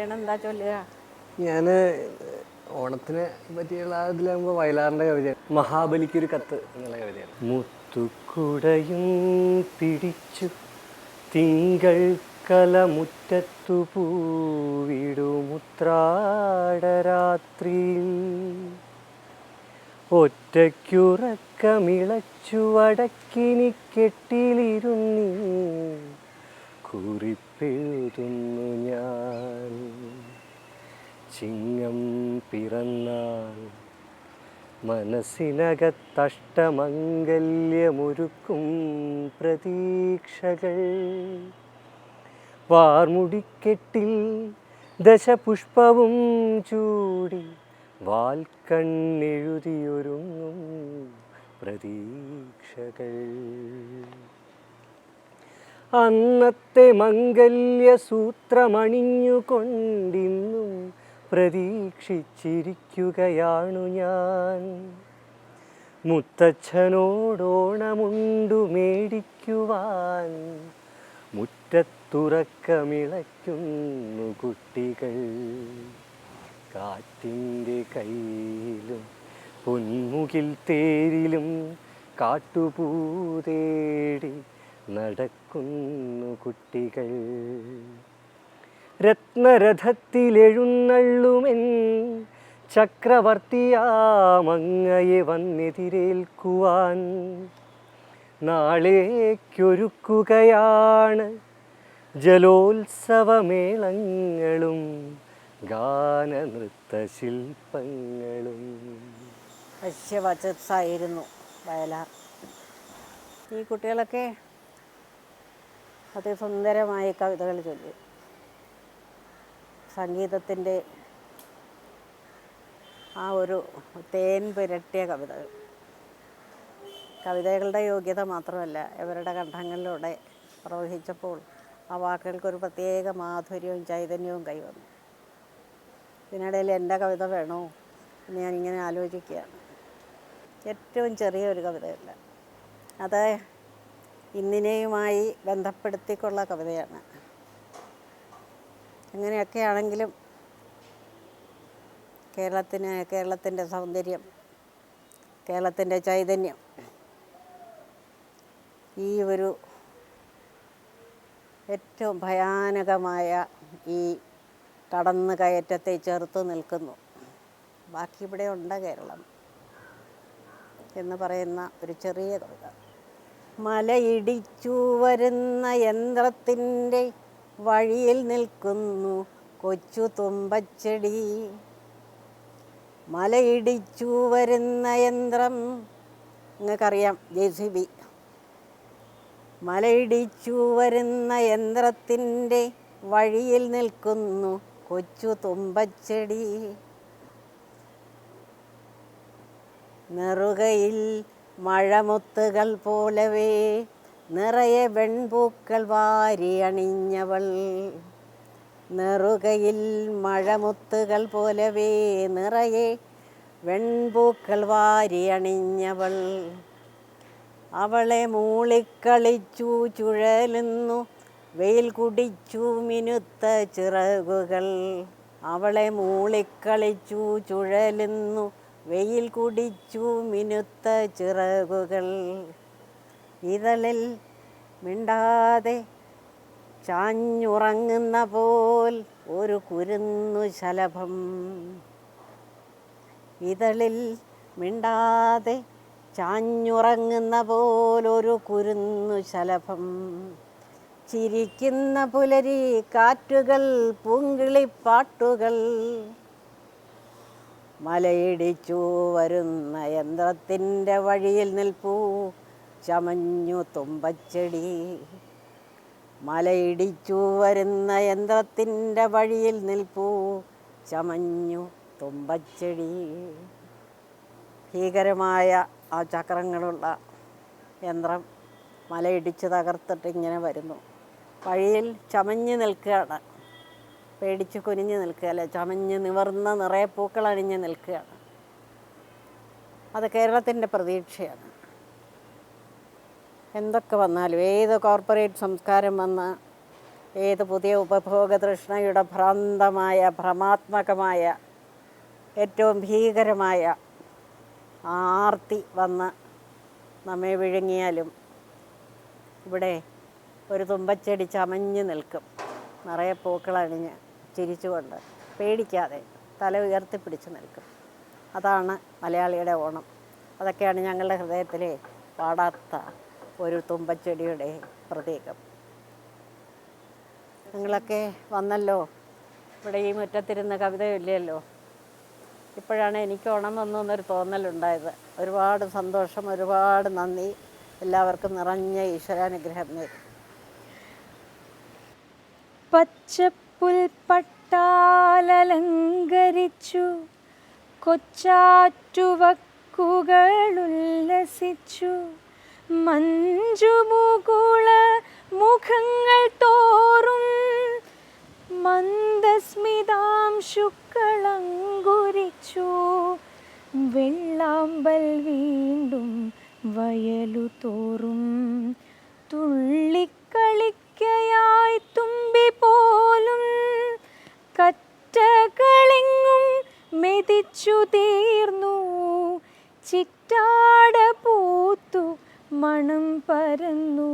നാരായണൻ എന്താ ചൊല്ലുക? ഞാൻ ഓണത്തിനെ പറ്റിയുള്ള ഇതിലാകുമ്പോൾ വയലാറിന്റെ കവിത മഹാബലിക്ക് ഒരു കത്ത് എന്നുള്ള കവിതയാണ്. മുത്തുക്കുടയും പിടിച്ചു തിങ്കൾ കലമുറ്റത്തു പൂവിടുമുത്രാടരാത്രിയിൽ ഒറ്റയ്ക്കുറക്കമിളച്ചു വടക്കിനി കെട്ടിലിരുന്നി. കുറിപ്പെഴുതുന്നു ഞാൻ. ചിങ്ങം പിറന്നാൽ മനസ്സിനകത്തഷ്ടമംഗല്യമൊരുക്കും പ്രതീക്ഷകൾ. വാർമുടിക്കെട്ടിൽ ദശപുഷ്പവും ചൂടി വാൽക്കണ്ണെഴുതിയൊരുങ്ങും പ്രതീക്ഷകൾ. അന്നത്തെ മംഗല്യസൂത്രമണിഞ്ഞുകൊണ്ടിന്നും. പ്രതീക്ഷിച്ചിരിക്കുകയാണു ഞാൻ. മുത്തച്ഛനോടോണമുണ്ടു മേടിക്കുവാൻ. മുറ്റത്തുറക്കമിളയ്ക്കുന്നു കുട്ടികൾ. കാറ്റിന്റെ കയ്യിലും പൊന്മുകിൽ തേരിലും കാട്ടുപൂതേടി നടക്കുന്നു കുട്ടികൾ. രത്നരഥത്തിലെഴുന്നള്ളുമെൻ ചക്രവർത്തിയാമങ്ങയെ വന്നെതിരേൽക്കുവാൻ നാളേക്കൊരുക്കുകയാണ് ജലോത്സവമേളങ്ങളും ഗാനനൃത്ത ശില്പങ്ങളും വശ്യവചസ്സായിരുന്നു വയലാർ. ഈ കുട്ടികളൊക്കെ അതിസുന്ദരമായ കവിതകൾ ചൊല്ലി. സംഗീതത്തിന്റെ ആ ഒരു തേൻ പുരട്ടിയ കവിതകൾ. കവിതകളുടെ യോഗ്യത മാത്രമല്ല ഇവരുടെ കണ്ഠങ്ങളിലൂടെ പ്രവഹിച്ചപ്പോൾ ആ വാക്കുകൾക്കൊരു പ്രത്യേക മാധുര്യവും ചൈതന്യവും കൈവന്നു. ഇതിനിടയിൽ എന്റെ കവിത വേണോ എന്ന് ഞാനിങ്ങനെ ആലോചിക്കുകയാണ്. ഏറ്റവും ചെറിയൊരു കവിതയല്ല. അത് ഇന്നിനെയുമായി ബന്ധപ്പെടുത്തിക്കൊള്ള കവിതയാണ്. അങ്ങനെയൊക്കെ ആണെങ്കിലും കേരളത്തിന് കേരളത്തിന്റെ സൗന്ദര്യം കേരളത്തിന്റെ ചൈതന്യം ഈ ഒരു ഏറ്റവും ഭയാനകമായ ഈ കടന്നു കയറ്റത്തെ ചെറുത്ത് നിൽക്കുന്നു. ബാക്കി ഇവിടെ ഉണ്ട് കേരളം എന്ന് പറയുന്ന ഒരു ചെറിയ കവിത. മലയിടിച്ചു വരുന്ന യന്ത്രത്തിന്റെ വഴിയിൽ നിൽക്കുന്നു കൊച്ചു തുമ്പച്ചെടി. മലയിടിച്ചു വരുന്ന യന്ത്രം. നിങ്ങൾക്കറിയാം ജെ സി ബി. മലയിടിച്ചു വരുന്ന യന്ത്രത്തിന്റെ വഴിയിൽ നിൽക്കുന്നു കൊച്ചു തുമ്പച്ചെടി. നെറുകയിൽ മഴമുത്തുകൾ പോലവേ നിറയെ വെൺപൂക്കൾ വാരി അണിഞ്ഞവൾ. നെറുകയിൽ മഴമുത്തുകൾ പോലവേ നിറയെ വെൺപൂക്കൾ വാരി അണിഞ്ഞവൾ. അവളെ മൂളിക്കളിച്ചു ചുഴലുന്നു വെയിൽ കുടിച്ചു മിനുത്ത ചിറകുകൾ. അവളെ മൂളിക്കളിച്ചു ചുഴലുന്നു വെയിൽ കുടിച്ചു മിനുത്ത ചിറകുകൾ. ഇതളിൽ മിണ്ടാതെ ചാഞ്ഞുറങ്ങുന്ന പോൽ ഒരു കുരുന്നു ശലഭം. ഇതളിൽ മിണ്ടാതെ ചാഞ്ഞുറങ്ങുന്ന പോലൊരു കുരുന്നു ശലഭം. ചിരിക്കുന്ന പുലരി കാറ്റുകൾ പൂങ്കിളിപ്പാട്ടുകൾ മലയിടിച്ചു വരുന്ന യന്ത്രത്തിന്റെ വഴിയിൽ നിൽപ്പൂ. ചമഞ്ഞു തുമ്പച്ചെടി. മലയിടിച്ചു വരുന്ന യന്ത്രത്തിന്റെ വഴിയിൽ നിൽപ്പൂ. ചമഞ്ഞു തുമ്പച്ചെടി. ഭീകരമായ ആ ചക്രങ്ങളുള്ള യന്ത്രം മലയിടിച്ച് തകർത്തിട്ട് ഇങ്ങനെ വരുന്നു. വഴിയിൽ ചമഞ്ഞു നിൽക്കുകയാണ്. പേടിച്ച് കുനിഞ്ഞ് നിൽക്കുകയല്ല ചമഞ്ഞ് നിവർന്ന നിറയെ പൂക്കൾ അണിഞ്ഞ് നിൽക്കുകയാണ് അത് കേരളത്തിന്റെ പ്രതീക്ഷയാണ്. എന്തൊക്കെ വന്നാലും ഏത് കോർപ്പറേറ്റ് സംസ്കാരം വന്ന ഏത് പുതിയ ഉപഭോഗ തൃഷ്ണയുടെ ഭ്രാന്തമായ ഭ്രമാത്മകമായ ഏറ്റവും ഭീകരമായ ആർത്തി വന്ന് നമ്മെ വിഴുങ്ങിയാലും ഇവിടെ ഒരു തുമ്പച്ചെടി ചമഞ്ഞു നിൽക്കും. നിറയെ പൂക്കളണിഞ്ഞ് ചിരിച്ചുകൊണ്ട് പേടിക്കാതെ തല ഉയർത്തിപ്പിടിച്ച് നിൽക്കും. അതാണ് മലയാളിയുടെ ഓണം. അതൊക്കെയാണ് ഞങ്ങളുടെ ഹൃദയത്തിലെ പാടാത്ത ഒരു തുമ്പച്ചെടിയുടെ പ്രതീകം. നിങ്ങളൊക്കെ വന്നല്ലോ? ഇവിടെ ഈ മുറ്റത്തിരുന്ന് കവിത ചൊല്ലിയല്ലോ ഇപ്പോഴാണ് എനിക്ക് ഓണം വന്നു എന്നൊരു തോന്നലുണ്ടായത്. ഒരുപാട് സന്തോഷം ഒരുപാട് നന്ദി. എല്ലാവർക്കും നിറഞ്ഞ ഈശ്വരാനുഗ്രഹം നേരും പച്ചപ്പുൽപ്പട്ടാലലങ്കരിച്ചു കൊച്ചാറ്റുവക്കുകളുല്ലസിച്ചു. മഞ്ജുമുകുള മുഖങ്ങൾ തോറും മന്ദസ്മിതാംശുക്കളങ്കുരിച്ചു. വെള്ളാമ്പൽ വീണ്ടും വയലു തോറും തുള്ളിക്കളിക്കയായി കറ്റകളെങ്ങും മെതിച്ചു തീർന്നു. ചിറ്റാട പൂത്തു മണം പരന്നു.